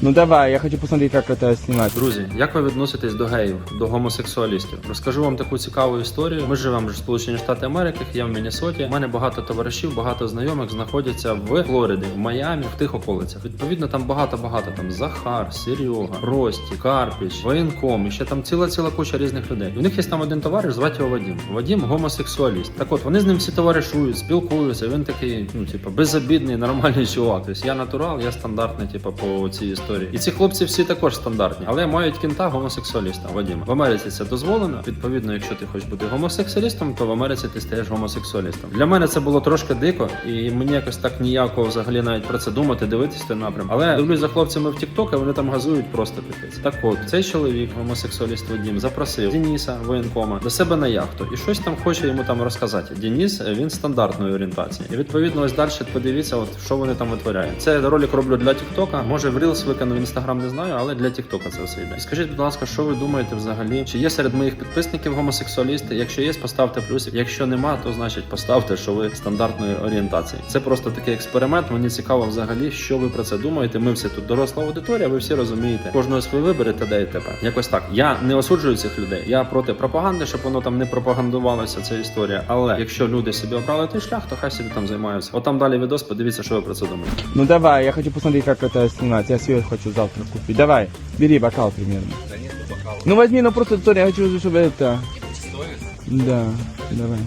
Ну давай, я хочу посмотреть, как это снимать. Друзі, як ви відноситесь до геїв, до гомосексуалістів? Розкажу вам таку цікаву історію. Ми живемо в Сполучені Штати Америки, я в Міннесоті. У мене багато товаришів, багато знайомих знаходяться в Флориді, в Майамі, в тих околицях. Відповідно, там багато-багато там Захар, Серега, Рості, Карпіч, воєнком, і ще там ціла ціла куча різних людей. У них є там один товариш, звати його Вадім. Вадім гомосексуаліст. Так от вони з ним всі товаришують, спілкуються. Він такий, ну типу, безобідний, нормальний чувак. Тобто я натурал, я стандартний, типу, по цій історії. І ці хлопці всі також стандартні, але мають кінта гомосексуаліста. Вадіма. В Америці це дозволено. Відповідно, якщо ти хочеш бути гомосексуалістом, то в Америці ти стаєш гомосексуалістом. Для мене це було трошки дико, і мені якось так ніяко взагалі навіть про це думати, дивитись той напрям. Але дивлюсь за хлопцями в TikTok, а вони там газують просто пипець. Так от цей чоловік, гомосексуаліст Вадім, запросив Дениса воєнкома до себе на яхту і щось там хоче йому там розказати. Деніс е, він стандартної орієнтації. І відповідно, ось далі подивіться, от що вони там витворяють. Це ролик роблю для TikTok, Може в Reels викину в Instagram, не знаю, але для TikTok це все йде. І скажіть, будь ласка, що ви думаєте взагалі? Чи є серед моїх підписників гомосексуалісти? Якщо є, поставте плюсик. Якщо нема, то значить поставте, що ви стандартної орієнтації. Це просто такий експеримент. Мені цікаво взагалі, що ви про це думаєте. Ми всі тут доросла аудиторія, ви всі розумієте. Кожного свій вибір і т.д. і т.п. Якось так. Я не осуджую цих людей. Я проти пропаганди, щоб воно там не пропагандувалося. Ця історія. Але якщо люди собі обрали той шлях, то хай собі там займаються. От там далі відос, подивіться, що ви про це думаєте. Ну давай, я хочу посмотреть, как это снимать. Я себе хочу завтра купить. Давай, бери бокал примерно. Ну возьми, ну просто, Тоня, я хочу, чтобы это... Да, давай.